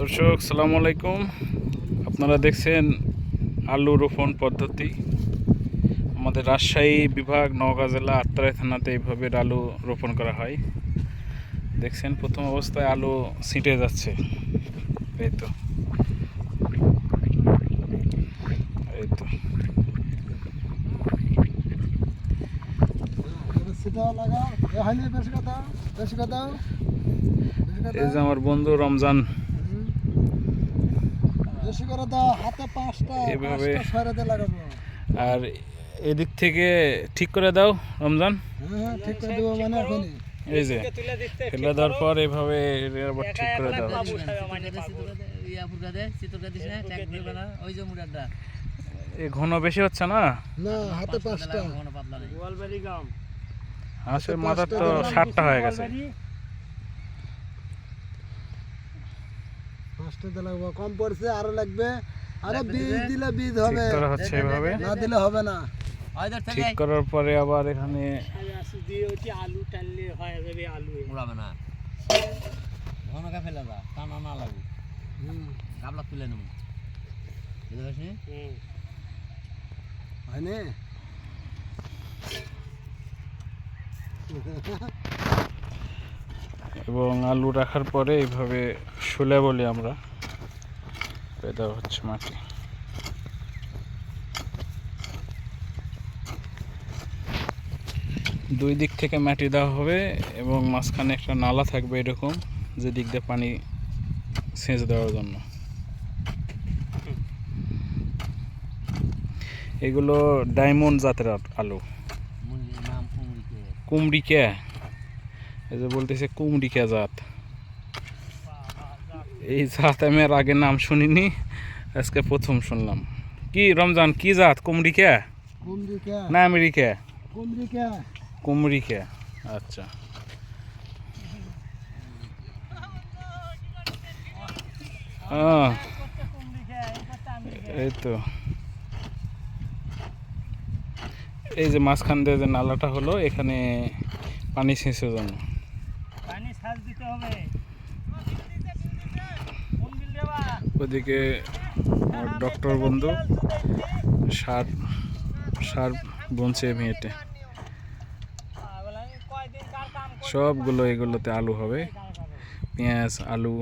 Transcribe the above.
দর্শক, সালামু আলাইকুম। আপনারা দেখছেন আলু রোপণ পদ্ধতি। আমাদের রাজশাহী বিভাগ নওগাঁ জেলা আত্রাই থানাতে এইভাবে আলু রোপণ করা হয়। দেখছেন, প্রথম অবস্থায় আলু ছিটে যাচ্ছে। এই তো। এই তো। এই যে আমার বন্ধু রমজান। বেশি করে দাও হাতে পাঁচটা এভাবে- পাঁচটা লাগাবো। আর এদিক থেকে ঠিক করে দাও রমজান। হ্যাঁ হ্যাঁ ঠিক করে দেবো মানে এখনই। এই যে ফেলে দেওয়ার পর এভাবে আবার ঠিক করে দাও। ঘন বেশি হচ্ছে না? না হাতে পাঁচটা। হাঁসের মাথার তো ষাটটা হয়ে গেছে। পাঁচটাতে লাগবো কম পড়ছে আরও লাগবে। আরে বীজ দিলে বীজ হবে। করা হচ্ছে এভাবে না দিলে হবে না। ওইদের থেকে ঠিক করার পরে আবার এখানে উড়াবে না। ঘনকা ফেলে দা টানা না লাগু। হুম। গাবলা তুলে নেব। বুঝতে পারছি? এবং আলু রাখার পরে এইভাবে শুলে বলি আমরা। এটা হচ্ছে মাটি। দুই দিক থেকে মাটি দেওয়া হবে এবং মাঝখানে একটা নালা থাকবে এরকম যে দিক দিয়ে পানি সেচ দেওয়ার জন্য। এগুলো ডায়মন্ড জাতের আলু। কুমড়িকা। এই যে বলতেছে কুমড়িকা জাত এই জাত আমি আর আগে নাম শুনিনি আজকে প্রথম শুনলাম। কি রমজান কি জাত কুমড়িকা না আমেরিকা কুমড়িকা আচ্ছা। এই তো। এই যে মাঝখান দিয়ে যে নালাটা হলো এখানে পানি সেচের জন্য ওদিকে আমার ডক্টর বন্ধু সার সার বনছে মেয়েটে সবগুলো এগুলোতে আলু হবে পেঁয়াজ আলু